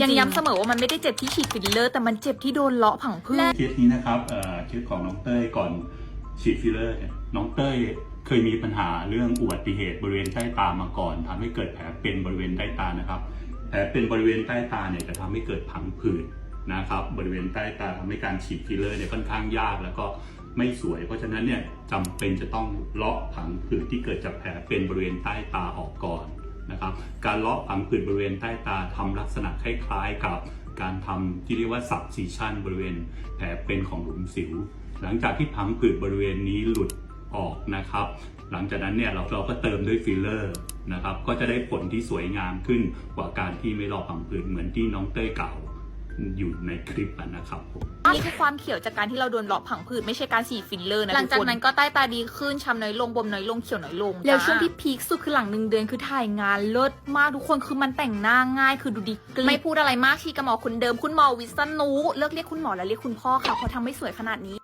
ยังย้ำเสมอว่ามันไม่ได้เจ็บที่ฉีดฟิลเลอร์ แต่มันเจ็บที่โดนเลาะผังผืดเคสนี้นะครับเอ่อเคสของน้องเต้ยก่อนฉีดฟิลเลอร์เนี่ยน้องเต้ยเคยมีปัญหาเรื่องอุบัติเหตุบริเวณใต้ตามาก่อนทำให้เกิดแผลเป็นบริเวณใต้ตานะครับแผลเป็นบริเวณใต้ตาเนี่ยจะทำให้เกิดผังผืดนะครับบริเวณใต้ตาทำให้การฉีดฟิลเลอร์เนี่ยค่อนข้างยากแล้วก็ไม่สวย เพราะฉะนั้นเนี่ยจำเป็นจะต้องเลาะผังผืดที่เกิดจากแผลเป็นบริเวณใต้ตาออกก่อน นะครับ การเลาะผังผืดบริเวณใต้ตาทำลักษณะคล้ายๆกับการทำที่เรียกว่าสับซีชันบริเวณแผลเป็นของหลุมสิว หลังจากที่ผังผืดบริเวณนี้หลุดออกนะครับ หลังจากนั้นเนี่ยเราเราก็เติมด้วยฟิลเลอร์นะครับ ก็จะได้ผลที่สวยงามขึ้นกว่าการที่ไม่รอผังผืดเหมือนที่น้องเต้ยเก่า อยู่ในคลิปอะนะครับผมนี่คือความเขียวจากการที่เราโดนเลาะผังผืดไม่ใช่การฉีดฟิลเลอร์นะหลังจากนั้นก็ใต้ตาดีขึ้นช้ำน้อยลงบวมน้อยลงเขียวน้อยลง แล้วช่วงที่พีคสุดคือหลังหนึ่งเดือนคือถ่ายงานเลิศมากทุกคนคือมันแต่งหน้าง่ายคือดูดีกลิบไม่พูดอะไรมากชีกับหมอคนเดิมคุณหมอวิษณุเลิกเรียกคุณหมอแล้วเรียกคุณพ่อค่ะเพราะทำไม่สวยขนาดนี้